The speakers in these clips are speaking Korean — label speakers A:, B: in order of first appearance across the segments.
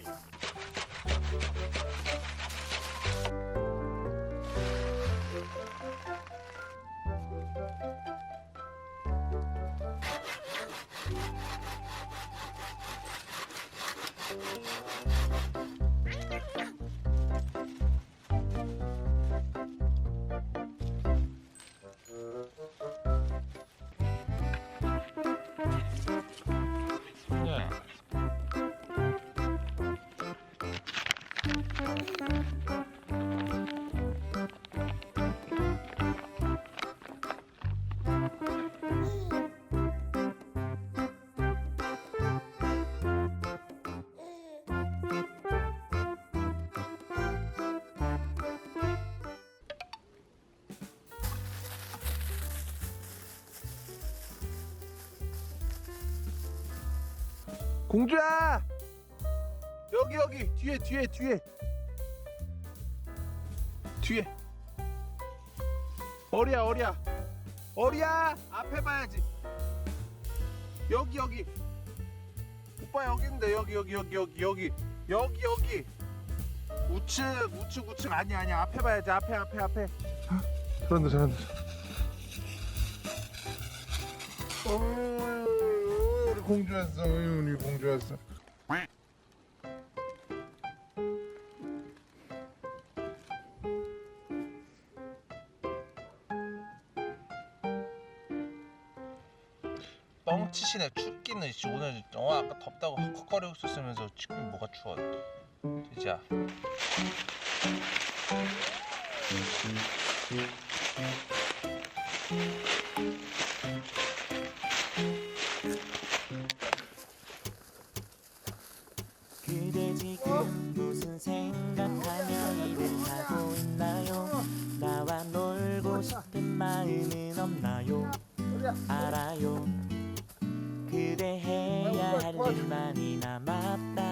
A: 이 공주야! 여기 여기! 뒤에 뒤에 뒤에! 뒤에! 어리야 어리야! 어리야! 앞에 봐야지! 여기 여기! 오빠 여기 있는데 여기 여기 여기 여기 여기! 여기 여기! 우측 우측 우측! 아니 아니 앞에 봐야지! 앞에 앞에 앞에! 잘한다 잘한다. 어, 공주 왔어 우리 공주 왔어. 뻥치시네 춥기는 씨. 오늘 어 아까 덥다고 헉헉거리고 있었으면서 지금 뭐가 추워. 되자
B: 그대 지금 무슨 생각하며 일을 하고 있나요? 나와 놀고 싶은 마음은 없나요? 알아요 그대 해야 할일 많이 남았다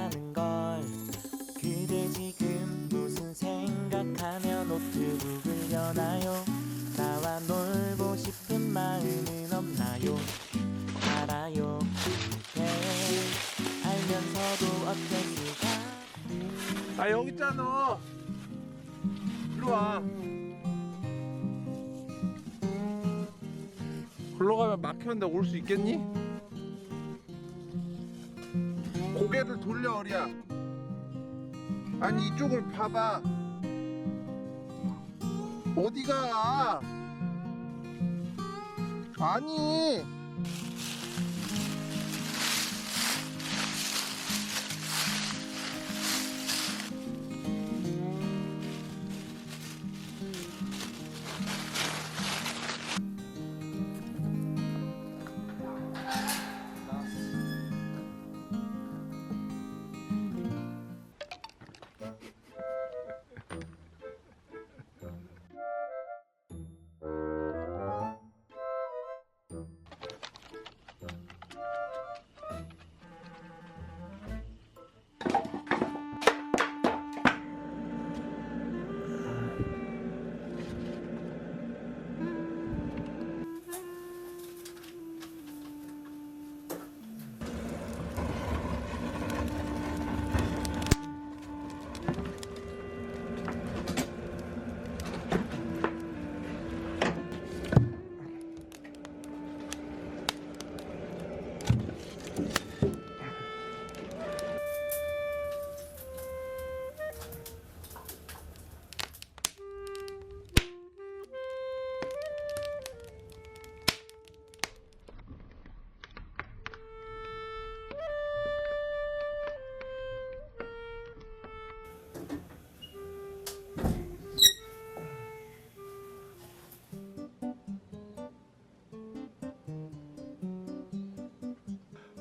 A: 아 여기 있잖아 일로 와. 글로 가면 막혔는데 올 수 있겠니? 고개를 돌려 어리야. 아니 이쪽을 봐봐. 어디가? 아니